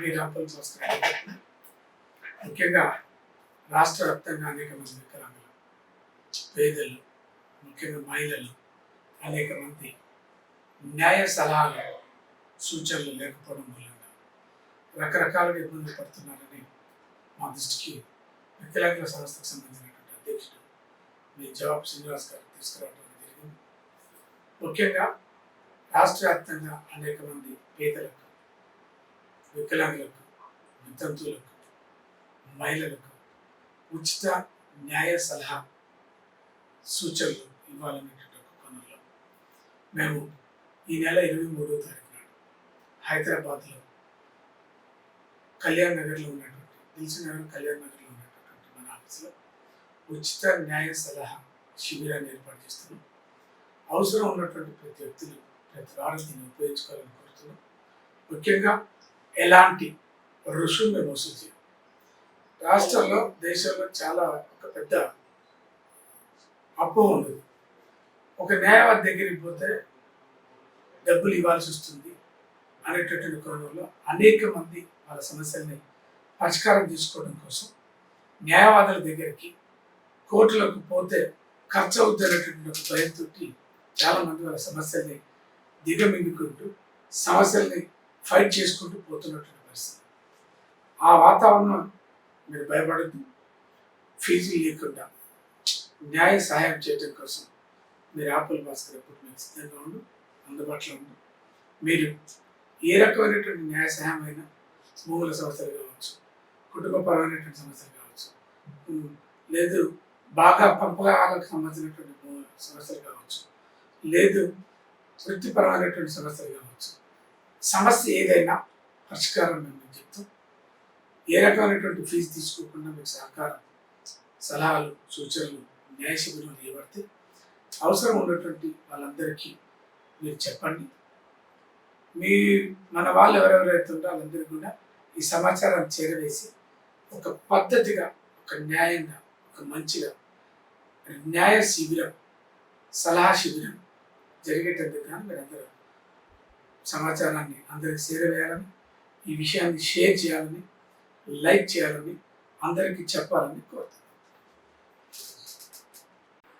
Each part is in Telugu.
మీ రాపల్స్ ముఖ్యంగా రాష్ట్ర వ్యాప్తంగా అనేక మంది వికలాంగులు పేదలు ముఖ్యంగా మహిళలు అనేక మంది న్యాయ సలహాలు సూచనలు లేకపోవడం మూలంగా రకరకాలుగా ఇబ్బంది పడుతున్నారని మా దృష్టికి వికలాంగుల సంస్థకు సంబంధించినటువంటి అధ్యక్షుడు మీ జవాబు శ్రీనివాస్ గారు తీసుకురావడం జరిగింది. ముఖ్యంగా రాష్ట్ర వ్యాప్తంగా అనేక మంది పేదలకు వికలాంగులకు వితంతువులకు మహిళలకు ఉచిత న్యాయ సలహా సూచనలు ఇవ్వాలనేటువంటి ఒక కోణంలో మేము ఈ నెల ఇరవై మూడవ తారీఖు నాడు హైదరాబాద్లో కళ్యాణ్ నగర్లో ఉన్నటువంటి దిల్సు నగర్ కళ్యాణ్ నగర్లో ఉన్నటువంటి మన ఆఫీస్లో ఉచిత న్యాయ సలహా శిబిరాన్ని ఏర్పాటు చేస్తున్నాం. అవసరం ఉన్నటువంటి ప్రతి వ్యక్తులు ప్రతి వారం దీన్ని ఉపయోగించుకోవాలని కోరుతున్నాం. ముఖ్యంగా ఎలాంటి రుసుము మేము వసూలు చేయం రాష్ట్రంలో దేశంలో చాలా ఒక పెద్ద అప్పు ఉంది ఒక న్యాయవాది దగ్గరికి పోతే డబ్బులు ఇవ్వాల్సి వస్తుంది అనేటటువంటి కోణంలో అనేక మంది వాళ్ళ సమస్యల్ని పరిష్కారం చేసుకోవడం కోసం న్యాయవాదుల దగ్గరికి కోర్టులకు పోతే ఖర్చు అవుతున్నటువంటి ఒక భయంతో చాలామంది వాళ్ళ సమస్యల్ని దిగమింగుకుంటూ సమస్యల్ని ఫైట్ చేసుకుంటూ పోతున్నటువంటి పరిస్థితి. ఆ వాతావరణం మీరు భయపడద్దు. ఫీజులు లేకుండా న్యాయ సహాయం చేయడం కోసం మీరు ఆపిల్ భాస్కర్ ఎప్పుడు మీకు సిద్ధంగా ఉండు అందుబాటులో ఉండు. మీరు ఏ రకమైనటువంటి న్యాయ సహాయం అయినా భూముల సమస్యలు కావచ్చు కుటుంబపరమైనటువంటి సమస్యలు కావచ్చు లేదు బాగా పంపకాలకు సంబంధించినటువంటి సమస్యలు కావచ్చు లేదు వృత్తిపరమైనటువంటి సమస్యలు కావచ్చు సమస్య ఏదైనా పరిష్కారం మేము చెప్తాం. ఏ రకమైనటువంటి ఫీజు తీసుకోకుండా మీకు సహకారం సలహాలు సూచనలు న్యాయ శిబిరం ఇవ్వబడితే అవసరం ఉన్నటువంటి వాళ్ళందరికీ మీరు చెప్పండి. మీ మన వాళ్ళు ఎవరెవరైతే ఉంటారో వాళ్ళందరికీ కూడా ఈ సమాచారాన్ని చేరవేసి ఒక పద్ధతిగా ఒక న్యాయంగా ఒక మంచిగా న్యాయ శిబిరం సలహా శిబిరం జరిగేటందుకు కానీ మీరందరూ సమాచారాన్ని అందరికి చేరవేయాలని ఈ విషయాన్ని షేర్ చేయాలని లైక్ చేయాలని అందరికీ చెప్పాలని కోరుతున్నాను.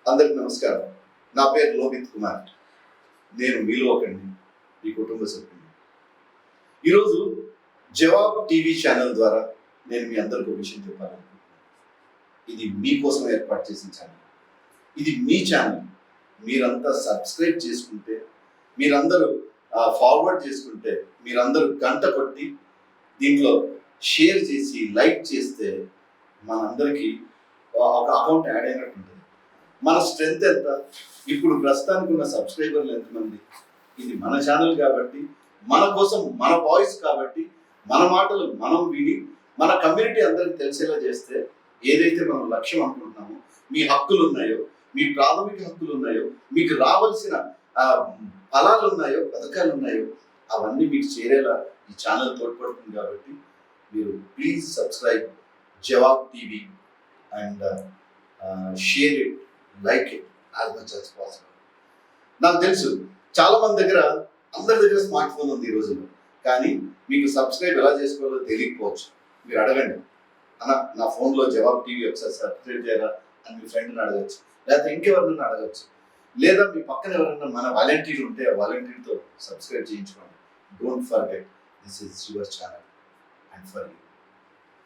అందరికి నమస్కారం. నా పేరు లోహిత్ కుమార్. నేను మీలో ఒకండి మీ కుటుంబ సభ్యుని. ఈరోజు జవాబ్ టీవీ ఛానల్ ద్వారా నేను మీ అందరికి ఒక విషయం చెప్పాలనుకుంటున్నాను. ఇది మీకోసం ఏర్పాటు చేసిన ఛానల్ ఇది మీ ఛానల్ మీరంతా సబ్స్క్రైబ్ చేసుకుంటే మీరందరూ ఫార్వర్డ్ చేసుకుంటే మీరందరూ గంట కొట్టి దీంట్లో షేర్ చేసి లైక్ చేస్తే మనందరికీ ఒక అకౌంట్ యాడ్ అయినట్టు ఉంటుంది. మన స్ట్రెంగ్త్ ఎంత? ఇప్పుడు ప్రస్తుతానికి ఉన్న సబ్స్క్రైబర్లు ఎంతమంది? ఇది మన ఛానల్ కాబట్టి మన కోసం మన వాయిస్ కాబట్టి మన మాటలు మనం విని మన కమ్యూనిటీ అందరికి తెలిసేలా చేస్తే ఏదైతే మనం లక్ష్యం అనుకుంటున్నామో మీ హక్కులు ఉన్నాయో మీ ప్రాథమిక హక్కులు ఉన్నాయో మీకు రావాల్సిన ఫలాలు ఉన్నాయో పథకాలు ఉన్నాయో అవన్నీ మీకు చేరేలా ఈ ఛానల్ తోడ్పడుతుంది కాబట్టి మీరు please subscribe Jawab TV and share it like it as much as possible నాకు తెలుసు చాలా మంది దగ్గర అందరి దగ్గర స్మార్ట్ ఫోన్ ఉంది ఈ రోజుల్లో. కానీ మీకు సబ్స్క్రైబ్ ఎలా చేసుకోవాలో తెలియకపోవచ్చు. మీరు అడగండి. అన్న నా ఫోన్లో జవాబ్ టీవీ ఒకసారి సబ్స్క్రైబ్ చేయరా అని మీ ఫ్రెండ్ని అడగచ్చు. లేకపోతే ఇంకెవరినైనా అడగచ్చు. లేదా మీ పక్కన ఎవరైనా మన వాలంటీర్ ఉంటే ఆ వాలంటీర్తో సబ్స్క్రైబ్ చేయించుకోండి. Don't forget this is your channel and for you